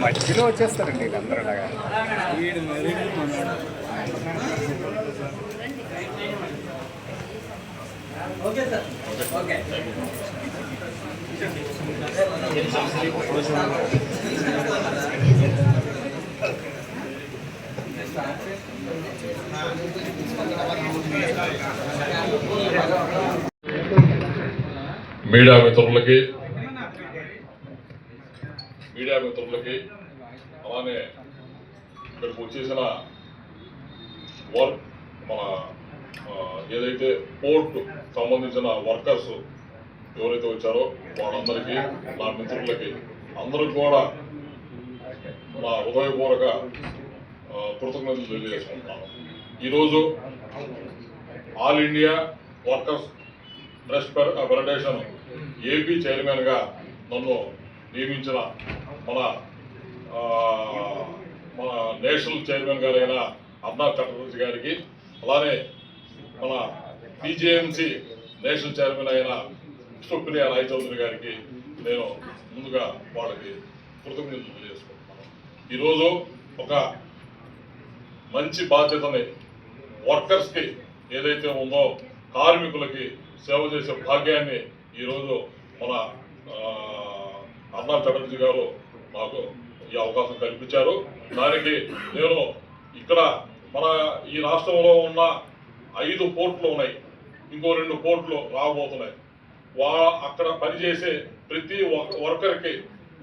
మధ్యలో వచ్చేస్తారండి వీళ్ళందరూ అలాగా. మీడియా మిత్రులకి మీడియా మిత్రులకి అలానే ఇక్కడికి వచ్చేసిన వర్క్ మన ఏదైతే పోర్ట్ సంబంధించిన వర్కర్స్ ఎవరైతే వచ్చారో వాళ్ళందరికీ నా మిత్రులకి అందరికి కూడా మా హృదయపూర్వక కృతజ్ఞతలు తెలియజేసుకుంటున్నాను. ఈరోజు all India workers trust federation AP చైర్మన్గా నన్ను నియమించిన మన మన నేషనల్ చైర్మన్ గారైన అర్నాబ్ చక్రవర్తి గారికి అలానే మన బీజేఎంసీ నేషనల్ చైర్మన్ అయిన సుప్రియ రాయ్ చౌదరి గారికి నేను ముందుగా వాళ్ళకి కృతజ్ఞతలు తెలియజేసుకుంటున్నాను. ఈరోజు ఒక మంచి బాధ్యతని వర్కర్స్కి ఏదైతే ఉందో కార్మికులకి సేవ చేసే భాగ్యాన్ని ఈరోజు మన అన్నా చటర్జీ గారు నాకు ఈ అవకాశం కల్పించారు. దానికి నేను ఇక్కడ మన ఈ రాష్ట్రంలో ఉన్న ఐదు పోర్ట్లు ఉన్నాయి. ఇంకో రెండు పోర్ట్లు రాబోతున్నాయి. వా అక్కడ పనిచేసే ప్రతి వర్కర్కి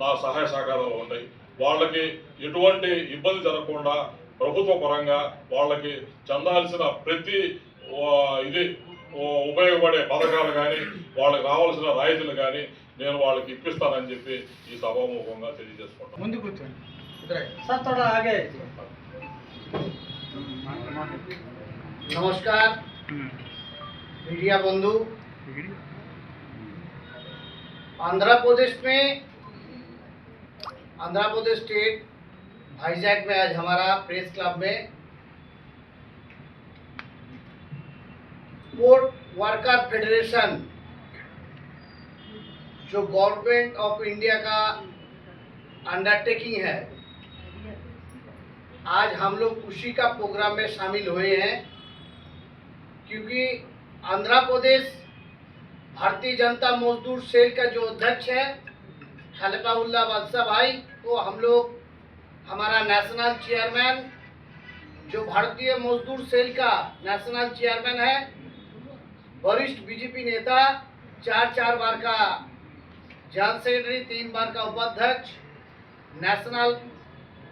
నా సహాయ సహకారాలు ఉన్నాయి. వాళ్ళకి ఎటువంటి ఇబ్బంది జరగకుండా ప్రభుత్వ పరంగా వాళ్ళకి చెందాల్సిన ప్రతి ఇది ఉపయోగపడే పథకాలు కానీ వాళ్ళకి రావాల్సిన రాయితీలు కానీ నేను వాళ్ళకి ఇప్పిస్తానని చెప్పి ఈ సభాముఖంగా తెలియజేసుకుంటాను ముందు కూర్చోండి. নমস্কার মিডিয়া आंध्र प्रदेश में, आंध्र प्रदेश स्टेट भाईजैक में आज हमारा प्रेस क्लब में पोर्ट वर्कर फेडरेशन जो गवर्नमेंट ऑफ़ इंडिया का अंडरटेकिंग है, आज हम लोग उसी का प्रोग्राम में शामिल हुए हैं, क्योंकि आंध्र प्रदेश भारतीय जनता मजदूर सेल का जो अध्यक्ष है खलीफाउल्ला बादशाह भाई को हम लोग, हमारा नेशनल चेयरमैन जो भारतीय मजदूर सेल का नेशनल चेयरमैन है, वरिष्ठ बीजेपी नेता चार चार बार का जनरल सेक्रेटरी तीन बार का उपाध्यक्ष नेशनल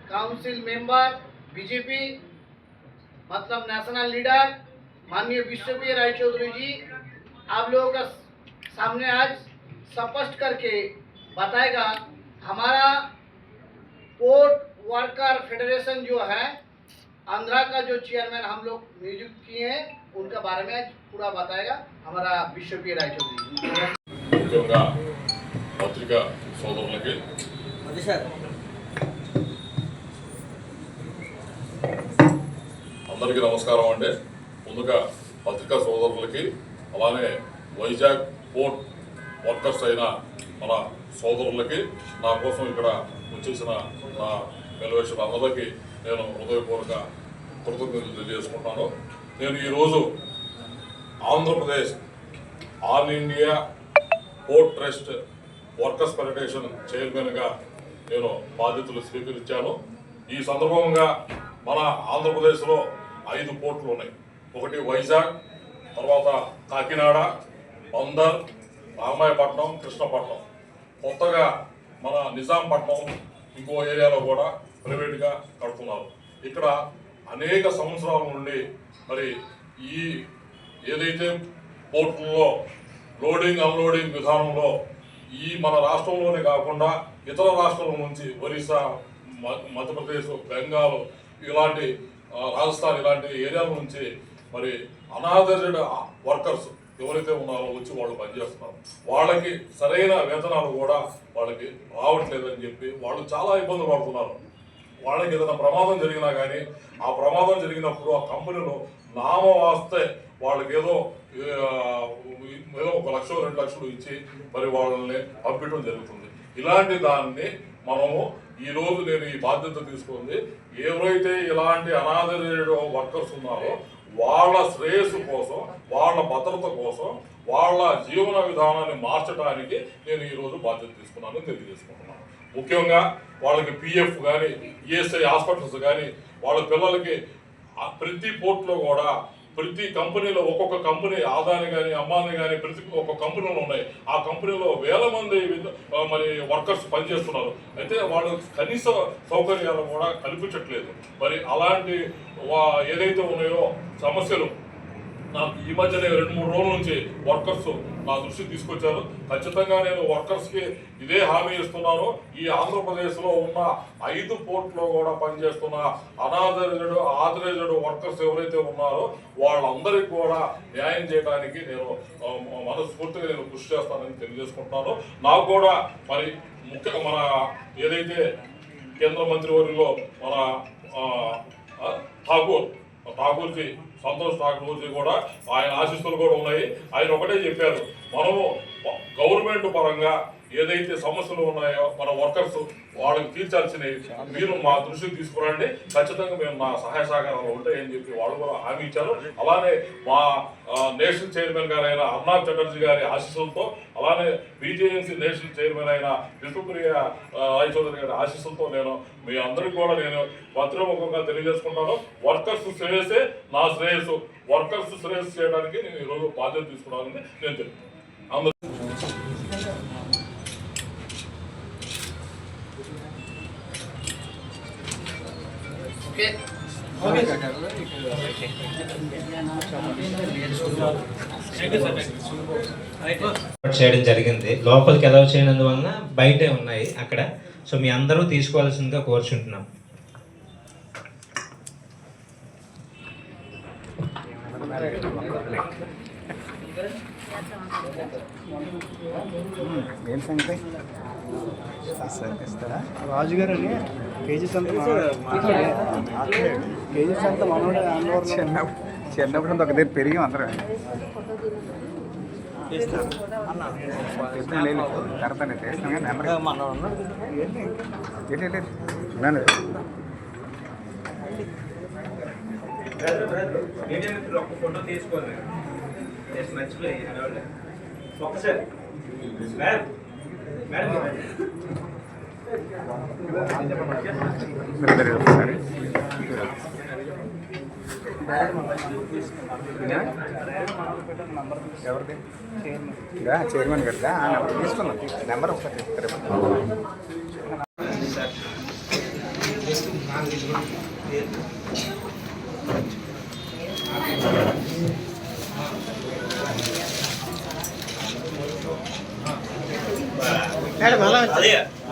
काउंसिल मेंबर बीजेपी मतलब नेशनल लीडर माननीय विश्वप्रिय राय चौधरी जी, आप लोगों का सामने आज स्पष्ट करके बताएगा हमारा पोर्ट वर्कर फेडरेशन जो है आंध्रा का जो चेयरमैन हम लोग नियुक्त किए हैं उनका बारे में आज पूरा बताएगा हमारा विश्वप्रिय राय चौधरी जी ముఖ్యంగా పత్రికా సోదరులకి అందరికీ నమస్కారం అండి ముందుగా పత్రికా సోదరులకి అలానే వైజాగ్ పోర్ట్ వర్కర్స్ అయిన మన సోదరులకి నా కోసం ఇక్కడ వచ్చేసిన నా వెలువేషన్ అందరికీ నేను హృదయపూర్వక కృతజ్ఞతలు తెలియజేసుకుంటాను. నేను ఈరోజు Andhra Pradesh all India port trust workers federation చైర్మన్గా నేను బాధ్యతలు స్వీకరించాను. ఈ సందర్భంగా మన ఆంధ్రప్రదేశ్లో ఐదు పోర్ట్లు ఉన్నాయి. ఒకటి వైజాగ్ తర్వాత కాకినాడ బందర్ రామాయపట్నం కృష్ణపట్నం. కొత్తగా మన నిజాంపట్నం ఇంకో ఏరియాలో కూడా ప్రైవేట్గా కడుతున్నారు. ఇక్కడ అనేక సంవత్సరాల నుండి మరి ఈ ఏదైతే పోర్టుల్లో లోడింగ్ అన్లోడింగ్ విధానంలో ఈ మన రాష్ట్రంలోనే కాకుండా ఇతర రాష్ట్రాల నుంచి ఒరిస్సా మ- మధ్యప్రదేశ్ బెంగాల్ ఇలాంటి రాజస్థాన్ ఇలాంటి ఏరియాల నుంచి మరి అనాథరైజ్డ్ వర్కర్స్ ఎవరైతే ఉన్నారో వచ్చి వాళ్ళు పనిచేస్తున్నారు. వాళ్ళకి సరైన వేతనాలు కూడా వాళ్ళకి రావట్లేదని చెప్పి వాళ్ళు చాలా ఇబ్బందులు పడుతున్నారు. వాళ్ళకి ఏదైనా ప్రమాదం జరిగినా కానీ ఆ ప్రమాదం జరిగినప్పుడు ఆ కంపెనీలో నామ వాస్తే వాళ్ళకి ఏదో ఏదో ఒక లక్ష రెండు లక్షలు ఇచ్చి మరి వాళ్ళని పంపించడం జరుగుతుంది. ఇలాంటి దాన్ని మనము ఈ రోజు నేను ఈ బాధ్యత తీసుకుంది. ఎవరైతే ఇలాంటి అనాథరైజ్డ్ వర్కర్స్ ఉన్నారో వాళ్ళ శ్రేయస్సు కోసం వాళ్ళ భద్రత కోసం వాళ్ళ జీవన విధానాన్ని మార్చడానికి నేను ఈరోజు బాధ్యత తీసుకున్నాను తెలియజేసుకుంటున్నాను. ముఖ్యంగా వాళ్ళకి పిఎఫ్ కానీ ఈఎస్ఐ హాస్పిటల్స్ కానీ వాళ్ళ పిల్లలకి ప్రతి పోర్ట్లో కూడా ప్రతి కంపెనీలో ఒక్కొక్క కంపెనీ ఆదాని కానీ అమ్మాని కానీ ప్రతి ఒక్కొక్క కంపెనీలు ఉన్నాయి. ఆ కంపెనీలో వేల మంది మరి వర్కర్స్ పనిచేస్తున్నారు. అయితే వాళ్ళు కనీస సౌకర్యాలు కూడా కల్పించట్లేదు. మరి అలాంటి వా- ఏదైతే ఉన్నాయో సమస్యలు నాకు ఈ మధ్యనే రెండు మూడు రోజుల నుంచి వర్కర్స్ నా దృష్టికి తీసుకొచ్చారు. ఖచ్చితంగా నేను వర్కర్స్కి ఇదే హామీ ఇస్తున్నాను. ఈ ఆంధ్రప్రదేశ్లో ఉన్న ఐదు పోర్ట్లో కూడా పనిచేస్తున్న అనాథరైజ్డ్ ఆథరైజ్డ్ వర్కర్స్ ఎవరైతే ఉన్నారో వాళ్ళందరికీ కూడా న్యాయం చేయడానికి నేను మనస్ఫూర్తిగా నేను కృషి చేస్తానని తెలియజేసుకుంటున్నాను. నాకు కూడా మరి ముఖ్యంగా మన ఏదైతే కేంద్ర మంత్రివర్యులో మన ఠాకూర్ ఠాకూర్కి సంతోష్ ఠాకూర్జీ కూడా ఆయన ఆశీస్సులు కూడా ఉన్నాయి. ఆయన ఒకటే చెప్పారు మనము గవర్నమెంట్ పరంగా ఏదైతే సమస్యలు ఉన్నాయో మన వర్కర్స్ వాళ్ళకి తీర్చాల్సినవి మీరు మా దృష్టికి తీసుకురండి. ఖచ్చితంగా మేము మా సహాయ సహకారాలు ఉంటాయని చెప్పి వాళ్ళు కూడా హామీ ఇచ్చారు. అలానే మా నేషనల్ చైర్మన్ గారైన అర్నాబ్ చటర్జీ గారి ఆశీస్సులతో అలానే బీజేఎన్సీ నేషనల్ చైర్మన్ అయిన విష్ణుప్రియ రాయచౌదరి గారి ఆశీస్సులతో నేను మీ అందరికీ కూడా నేను భద్రముఖంగా తెలియజేసుకుంటాను. వర్కర్స్ శ్రేయస్సే నా శ్రేయస్సు. వర్కర్స్ శ్రేయస్సు చేయడానికి నేను ఈరోజు బాధ్యత తీసుకున్నానని నేను చెప్తున్నాను చేయడం జరిగింది. లోపలికి ఎలా చేయనందువలన బయటే ఉన్నాయి అక్కడ. సో మీ అందరూ తీసుకోవాల్సిందిగా కోరుచుంటున్నాం. ఏం సంగతి? ఇస్తారా రాజుగారు అని కేజీస్ అంతా కేజీస్ అంతా మనోడే ఆందోళన. చిన్న చిన్నప్పుడు ఒక దగ్గర పెరిగాం అందరం. లేదు కడతాను తెస్తాను కానీ నెంబర్ ఏంటి లేదు ఉన్నాను. ఫోటో తీసుకోవాలి ఒకసారి మేడం మేడం. మీరు ఇద్దరు ఒకసారి ఎవరిది చైర్మన్ గారిదా నెంబర్ తీసుకున్నాం నెంబర్ ఒకసారి చెప్తారు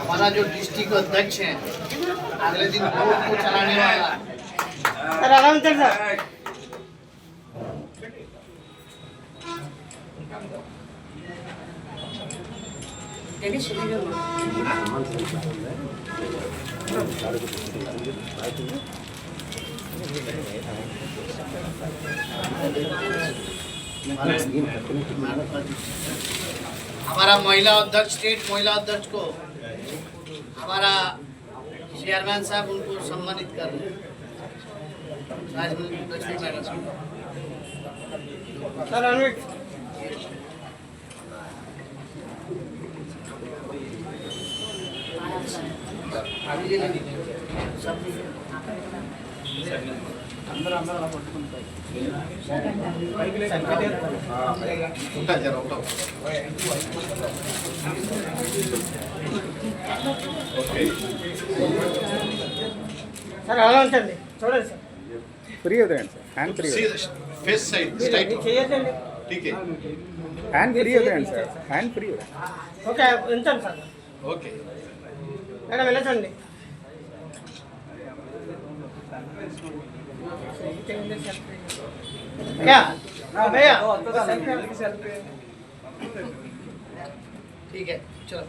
हमारा जो डिस्ट्रिक्ट अध्यक्ष है, अगले दिन बोर्ड को चलाने वाला सर आराम से सर। चलिए हमारा महिला अध्यक्ष स्टेट महिला अध्यक्ष को हमारा चेयरमैन साहब उनको सम्मानित कर रहे हैं। राजलक्ष्मी मैडम సార్ అన్విట్ సార్ అలా ఉంచండి చూడండి సార్ ఫ్రీ వదిలేండి sir hand free face side straight చేయొద్దండి ठीक है హ్యాండ్ ఫ్రీ వదిలేండి సార్ హ్యాండ్ ఫ్రీ ఓకే ఉంచండి సార్ ओके మేడం వెళ్ళచండి क्या भैया ठीक है चलो